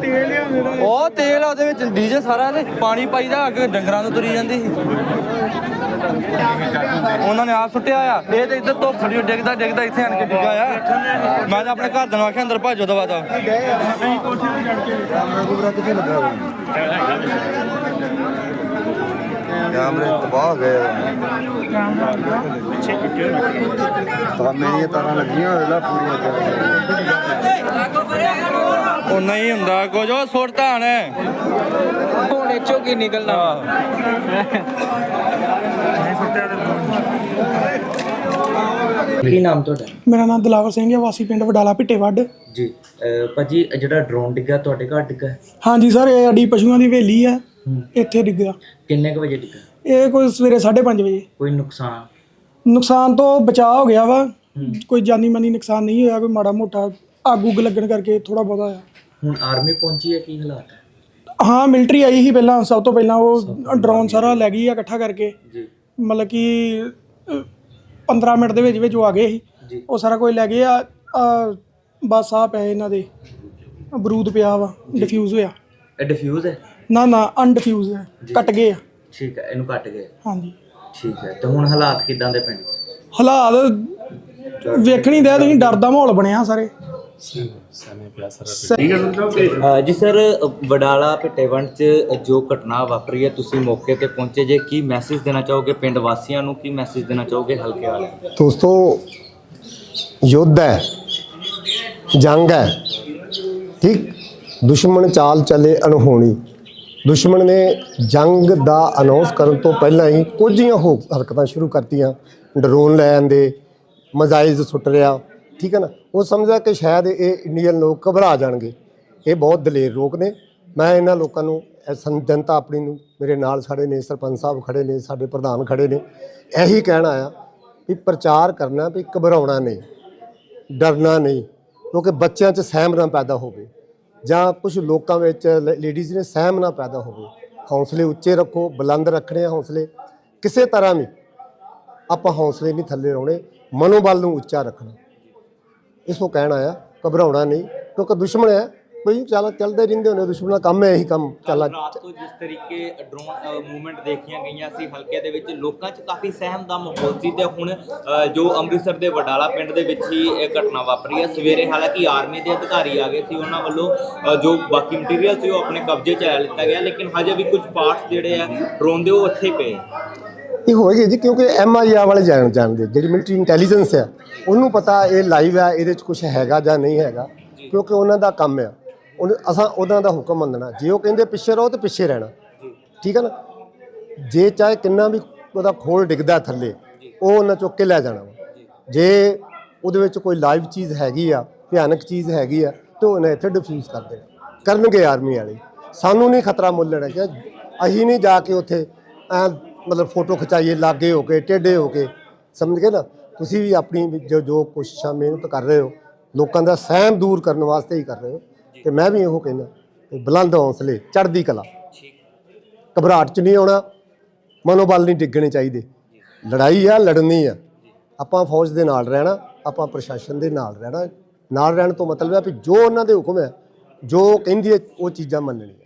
ਨੇ ਉਹ ਤੇਲ ਆ ਉਹਦੇ ਵਿੱਚ ਡੀਜ਼ਲ ਸਾਰਾ ਤੇ ਪਾਣੀ ਪਾਈਦਾ ਅੱਗੇ ਡੰਗਰਾਂ ਨੂੰ ਤੁਰੀ ਜਾਂਦੀ ਸੀ। ਉਹਨਾਂ ਨੇ ਆਪ ਸੁੱਟਿਆ ਆ। ਇਹ ਤੇ ਇੱਧਰ ਧੁੱਪ ਫੜੀ ਡਿੱਗਦਾ ਡਿੱਗਦਾ ਇੱਥੇ ਆਣ ਕੇ ਡਿੱਗਾ ਆ। ਮੈਂ ਤਾਂ ਆਪਣੇ ਘਰ ਦੇ ਨੂੰ ਆਖਿਆ ਅੰਦਰ ਭਾਜੋ ਦਵਾ ਦਾ ਕੈਮਰੇ ਤਬਾਹ ਹੋ ਗਏ। ਤਾਂ ਮੇਰੀਆਂ ਤਾਰਾਂ ਲੱਗੀਆਂ ਹੋਏ ਲਾ ਪੂਰੀਆਂ। ਉਹ ਨਹੀਂ ਹੁੰਦਾ ਕੁਝ ਉਹ ਸੁੱਟਦਾ ਹਣ ਹੁਣ ਇੱਚੋ ਕੀ ਨਿਕਲਣਾ ਕੀ ਨਾਮ ਤੁਹਾਡਾ? ਮੇਰਾ ਨਾਮ ਦਿਲਾਵਰ ਸਿੰਘ ਹੈ ਵਾਸੀ ਪਿੰਡ ਵਡਾਲਾ ਭਿੱਟੇਵੱਡ ਜੀ ਅਹ ਭਾਜੀ ਇਹ ਜਿਹੜਾ ਡਰੋਨ ਡਿੱਗਾ ਤੁਹਾਡੇ ਘਰ ਡਿੱਗਾ ਹੈ? ਹਾਂਜੀ ਸਰ ਇਹ ਸਾਡੀ ਪਸ਼ੂਆਂ ਦੀ ਹਵੇਲੀ ਹੈ ਇੱਥੇ ਡਿੱਗਿਆ। ਕਿੰਨੇ ਕੁ ਵਜੇ ਡਿੱਗਾ ਇਹ ਕੋਈ ਸਵੇਰੇ 5:30 ਵਜੇ। ਕੋਈ ਨੁਕਸਾਨ? ਨੁਕਸਾਨ ਤੋਂ ਬਚਾਅ ਹੋ ਗਿਆ ਵਾ। ਕੋਈ ਜਾਨੀ ਮਾਨੀ ਨੁਕਸਾਨ ਨਹੀਂ ਹੋਇਆ ਕੋਈ ਮਾੜਾ ਮੋਟਾ ਅੱਗ ਉੱਗ ਲੱਗਣ ਕਰਕੇ ਥੋੜਾ ਬਹੁਤਾ ਹੋਇਆ। ਹੁਣ ਆਰਮੀ ਪਹੁੰਚੀ ਹੈ ਕੀ ਹਾਲਾਤ ਹੈ? ਹਾਂ ਮਿਲਟਰੀ ਆਈ ਸੀ ਪਹਿਲਾਂ ਸਭ ਤੋਂ ਪਹਿਲਾਂ ਉਹ ਡਰੋਨ ਸਾਰਾ ਲੈ ਗਈ ਆ ਇਕੱਠਾ ਕਰਕੇ। ਜੀ। ਮਤਲਬ ਕਿ ਅ, 15 ਮਿੰਟ ਦੇ ਵਿੱਚ ਵਿੱਚ ਉਹ ਆ ਗਏ ਸੀ। ਉਹ ਸਾਰਾ ਕੁਝ ਲੈ ਗਏ ਆ ਆ, ਬਸ ਆ ਪਏ ਇਹਨਾਂ ਦੇ। ਬਰੂਦ ਪਿਆ ਵਾ ਡਿਫਿਊਜ਼ ਹੋਇਆ। ਇਹ ਡਿਫਿਊਜ਼ ਹੈ? ਨਾ ਨਾ ਅਨਡਿਫਿਊਜ਼ ਹੈ। ਕੱਟ ਗਏ ਆ। ਠੀਕ ਹੈ ਇਹਨੂੰ ਕੱਟ ਗਏ। ਹਾਂਜੀ। ਠੀਕ ਹੈ ਤੇ ਹੁਣ ਹਾਲਾਤ ਕਿਦਾਂ ਦੇ ਪਿੰਡ? ਹਾਲਾਤ ਵੇਖਣੀ ਦੇ ਤੁਸੀਂ ਡਰ ਦਾ ਮਾਹੌਲ ਬਣਿਆ ਸਾਰੇ। ਅਹ, ਜੀ ਸਰ, ਵਡਾਲਾ ਭਿੱਟੇਵੰਡ 'ਚ ਜੋ ਘਟਨਾ ਵਾਪਰੀ ਹੈ, ਤੁਸੀਂ ਮੌਕੇ ਤੇ ਪਹੁੰਚੇ ਜੇ, ਕੀ ਮੈਸੇਜ ਦੇਣਾ ਚਾਹੋਗੇ? ਪਿੰਡ ਵਾਸੀਆਂ ਨੂੰ ਕੀ ਮੈਸੇਜ ਦੇਣਾ ਚਾਹੋਗੇ ਹਲਕੇ ਵਾਲੇ? ਦੋਸਤੋ, ਯੁੱਧ ਹੈ, ਜੰਗ ਹੈ, ਠੀਕ? ਦੁਸ਼ਮਣ ਚਾਲ ਚੱਲੇ ਅਣਹੋਣੀ। ਦੁਸ਼ਮਣ ਨੇ ਜੰਗ ਦਾ ਅਨਾਉਂਸ ਕਰਨ ਤੋਂ ਪਹਿਲਾਂ ਹੀ ਕੁਝ ਹੀ ਹੋ ਹਰਕਤਾਂ ਸ਼ੁਰੂ ਕਰਤੀਆਂ। ਡਰੋਨ ਲੈ ਆਂਦੇ ਮਜ਼ਾਈਲ ਸੁੱਟ ਰਿਆ ਠੀਕ ਹੈ ਨਾ? ਉਹ ਸਮਝਦਾ ਕਿ ਸ਼ਾਇਦ ਇਹ ਇੰਡੀਅਨ ਲੋਕ ਘਬਰਾ ਜਾਣਗੇ। ਇਹ ਬਹੁਤ ਦਲੇਰ ਲੋਕ ਨੇ। ਮੈਂ ਇਹਨਾਂ ਲੋਕਾਂ ਨੂੰ ਸੰ- ਜਨਤਾ ਆਪਣੀ ਨੂੰ, ਮੇਰੇ ਨਾਲ ਸਾਡੇ ਨੇ ਸਰਪੰਚ ਸਾਹਿਬ ਖੜੇ ਨੇ, ਸਾਡੇ ਪ੍ਰਧਾਨ ਖੜੇ ਨੇ, ਇਹੀ ਕਹਿਣਾ ਆ ਵੀ ਪ੍ਰਚਾਰ ਕਰਨਾ, ਵੀ ਘਬਰਾਉਣਾ ਨਹੀਂ, ਡਰਨਾ ਨਹੀਂ, ਕਿਉਂਕਿ ਬੱਚਿਆਂ 'ਚ ਸਹਿਮ ਨਾ ਪੈਦਾ ਹੋਵੇ ਜਾਂ ਕੁਝ ਲੋਕਾਂ ਵਿੱਚ ਲੇਡੀਜ਼ ਨੇ ਸਹਿਮ ਨਾ ਪੈਦਾ ਹੋਵੇ। ਹੌਸਲੇ ਉੱਚੇ ਰੱਖੋ, ਬੁਲੰਦ ਰੱਖਣੇ ਆ ਹੌਸਲੇ। ਕਿਸੇ ਤਰ੍ਹਾਂ ਵੀ ਆਪਾਂ ਹੌਸਲੇ ਨਹੀਂ ਥੱਲੇ ਲਾਉਣੇ, ਮਨੋਬਲ ਨੂੰ ਉੱਚਾ ਰੱਖਣਾ। ਇਸ ਨੂੰ ਕਹਿਣਾ ਆ ਘਬਰਾਉਣਾ ਨਹੀਂ ਕਿਉਂਕਿ ਦੁਸ਼ਮਣ ਹੈ। ਕੋਈ ਚੱਲ ਚੱਲਦੇ ਰਹਿੰਦੇ ਹੁੰਦੇ ਦੁਸ਼ਮਣ ਦਾ ਕੰਮ ਹੈ ਇਹੀ ਕੰਮ। ਚੱਲ ਰਾਤ ਤੋਂ ਜਿਸ ਤਰੀਕੇ ਡਰੋਨ ਮੂਵਮੈਂਟ ਦੇਖੀਆਂ ਗਈਆਂ ਸੀ ਹਲਕੇ ਦੇ ਵਿੱਚ ਲੋਕਾਂ 'ਚ ਕਾਫੀ ਸਹਿਮ ਦਾ ਮਾਹੌਲ ਸੀ ਤੇ ਹੁਣ ਅ, ਜੋ ਅੰਮ੍ਰਿਤਸਰ ਦੇ ਵਡਾਲਾ ਪਿੰਡ ਦੇ ਵਿੱਚ ਹੀ ਇਹ ਘਟਨਾ ਵਾਪਰੀ ਹੈ। ਸਵੇਰੇ ਹਾਲਾਂਕਿ ਆਰਮੀ ਦੇ ਅਧਿਕਾਰੀ ਆ ਗਏ ਸੀ ਉਹਨਾਂ ਵੱਲੋਂ ਅ, ਜੋ ਬਾਕੀ ਮਟੀਰੀਅਲ ਸੀ ਉਹ ਆਪਣੇ ਕਬਜ਼ੇ 'ਚ ਲੈ ਲਿੱਤਾ ਗਿਆ ਲੇਕਿਨ ਹਜੇ ਵੀ ਕੁਝ ਪਾਰਟਸ ਜਿਹੜੇ ਆ ਡਰੋਨ ਦੇ ਉਹ ਇੱਥੇ ਹੀ ਪਏ। ਇਹ ਹੋਏਗੀ ਜੀ ਕਿਉਂਕਿ ਐਮਆਈਆ ਵਾਲੇ ਜਾਣ ਜਾਣਦੇ ਜਿਹੜੀ ਮਿਲਟਰੀ ਇੰਟੈਲੀਜੈਂਸ ਆ, ਉਹਨੂੰ ਪਤਾ ਇਹ ਲਾਈਵ ਹੈ ਇਹਦੇ 'ਚ ਕੁਝ ਹੈਗਾ ਜਾਂ ਨਹੀਂ ਹੈਗਾ, ਕਿਉਂਕਿ ਉਹਨਾਂ ਦਾ ਕੰਮ ਆ। ਉਹਨੇ ਅਸਾਂ ਉਹਨਾਂ ਦਾ ਹੁਕਮ ਮੰਨਣਾ। ਜੇ ਉਹ ਕਹਿੰਦੇ ਪਿੱਛੇ ਰਹੋ ਤੇ ਪਿੱਛੇ ਰਹਿਣਾ। ਠੀਕ ਹੈ ਨਾ? ਜੇ ਚਾਹੇ ਕਿੰਨਾ ਵੀ ਉਹਦਾ ਖੋਲ ਡਿੱਗਦਾ ਥੱਲੇ, ਉਹ ਉਹਨਾਂ ਚੁੱਕ ਕੇ ਲੈ ਜਾਣਾ ਵਾ। ਜੇ ਉਹਦੇ ਵਿੱਚ ਕੋਈ ਲਾਈਵ ਚੀਜ਼ ਹੈਗੀ ਆ, ਭਿਆਨਕ ਚੀਜ਼ ਹੈਗੀ ਆ, ਤੇ ਉਹਨੇ ਇੱਥੇ ਡਿਫਿਊਜ਼ ਕਰ ਦੇਣਾ। ਕਰਨਗੇ ਆਰਮੀ ਵਾਲੇ। ਸਾਨੂੰ ਨਹੀਂ ਖਤਰਾ ਮੁੱਲ ਲੈਣਾ ਕਿ ਅਸੀਂ ਨਹੀਂ ਜਾ ਕੇ ਉੱਥੇ ਐ ਮਤਲਬ ਫੋਟੋ ਖਿਚਾਈਏ, ਲਾਗੇ ਹੋ ਕੇ, ਟੇਢੇ ਹੋ ਕੇ, ਸਮਝ ਗਏ ਨਾ? ਤੁਸੀਂ ਵੀ ਆਪਣੀ ਜੋ ਜੋ ਕੋਸ਼ਿਸ਼ਾਂ, ਮਿਹਨਤ ਕਰ ਰਹੇ ਹੋ, ਲੋਕਾਂ ਦਾ ਸਹਿਮ ਦੂਰ ਕਰਨ ਵਾਸਤੇ ਹੀ ਕਰ ਰਹੇ ਹੋ। ਤੇ ਮੈਂ ਵੀ ਇਹੋ ਕਹਿੰਦਾ ਕਿ ਬੁਲੰਦ ਹੌਸਲੇ, ਚੜ੍ਹਦੀ ਕਲਾ। ਘਬਰਾਹਟ ਚ ਨਹੀਂ ਆਉਣਾ ਮਨੋਬਲ ਨਹੀਂ ਡਿੱਗਣੇ ਚਾਹੀਦੇ। ਲੜਾਈ ਆ, ਲੜਨੀ ਆ। ਆਪਾਂ ਫੌਜ ਦੇ ਨਾਲ ਰਹਿਣਾ, ਆਪਾਂ ਪ੍ਰਸ਼ਾਸਨ ਦੇ ਨਾਲ ਰਹਿਣਾ। ਨਾਲ ਰਹਿਣ ਤੋਂ ਮਤਲਬ ਹੈ ਵੀ ਜੋ ਉਹਨਾਂ ਦੇ ਹੁਕਮ ਹੈ, ਜੋ ਕਹਿੰਦੀ ਹੈ, ਉਹ ਚੀਜ਼ਾਂ ਮੰਨਣੀਆਂ।